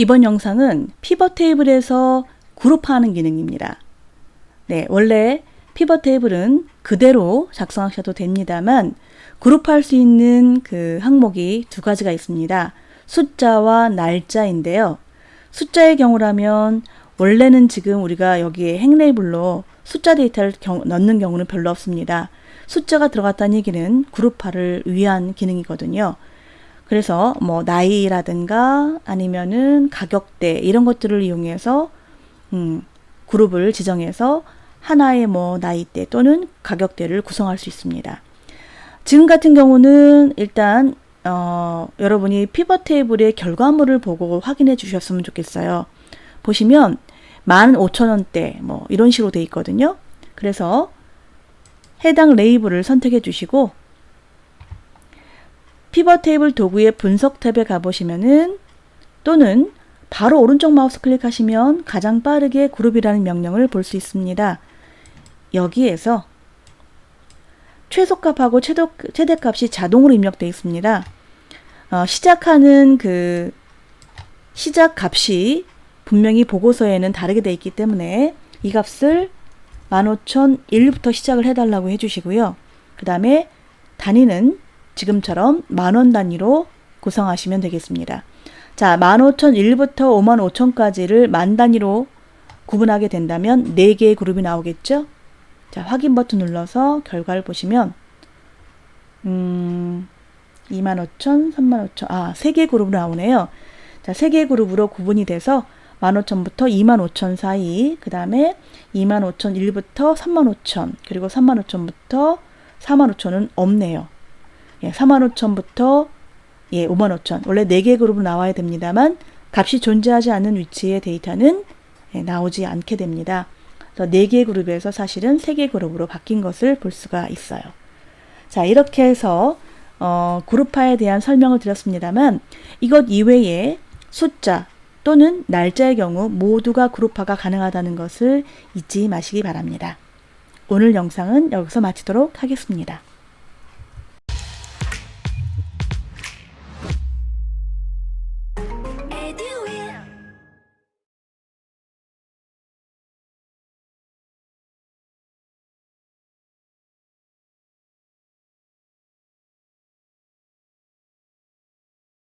이번 영상은 피벗 테이블에서 그룹화하는 기능입니다. 네, 원래 피벗 테이블은 그대로 작성하셔도 됩니다만 그룹할 수 있는 그 항목이 두 가지가 있습니다. 숫자와 날짜인데요. 숫자의 경우라면 원래는 지금 우리가 여기에 행레이블로 숫자 데이터를 경- 넣는 경우는 별로 없습니다. 숫자가 들어갔다는 얘기는 그룹화를 위한 기능이거든요. 그래서 뭐 나이라든가 아니면은 가격대 이런 것들을 이용해서 음, 그룹을 지정해서 하나의 뭐 나이대 또는 가격대를 구성할 수 있습니다. 지금 같은 경우는 일단 어, 여러분이 피벗 테이블의 결과물을 보고 확인해 주셨으면 좋겠어요. 보시면 15,000원대 뭐 이런 식으로 돼 있거든요. 그래서 해당 레이블을 선택해 주시고 피벗 테이블 도구의 분석 탭에 가보시면은 또는 바로 오른쪽 마우스 클릭하시면 가장 빠르게 그룹이라는 명령을 볼 수 있습니다. 여기에서 최소값하고 최도, 최대값이 자동으로 입력되어 있습니다. 어, 시작하는 그 시작 값이 분명히 보고서에는 다르게 되어 있기 때문에 이 값을 15,001부터 시작을 해달라고 해주시고요. 그 다음에 단위는 지금처럼 만 원 단위로 구성하시면 되겠습니다. 자, 15,001부터 55,000까지를 만 단위로 구분하게 된다면 4개의 그룹이 나오겠죠? 자, 확인 버튼 눌러서 결과를 보시면, 음, 25,000, 35,000, 아, 3개 그룹으로 나오네요. 자, 3개 그룹으로 구분이 돼서 15,000부터 25,000 사이, 그 다음에 25,001부터 35,000, 그리고 35,000부터 45,000은 없네요. 예, 45,000부터 예, 55,000. 원래 4개 그룹으로 나와야 됩니다만 값이 존재하지 않는 위치의 데이터는 예, 나오지 않게 됩니다. 그래서 4개 그룹에서 사실은 3개 그룹으로 바뀐 것을 볼 수가 있어요. 자, 이렇게 해서 어, 그룹화에 대한 설명을 드렸습니다만 이것 이외에 숫자 또는 날짜의 경우 모두가 그룹화가 가능하다는 것을 잊지 마시기 바랍니다. 오늘 영상은 여기서 마치도록 하겠습니다.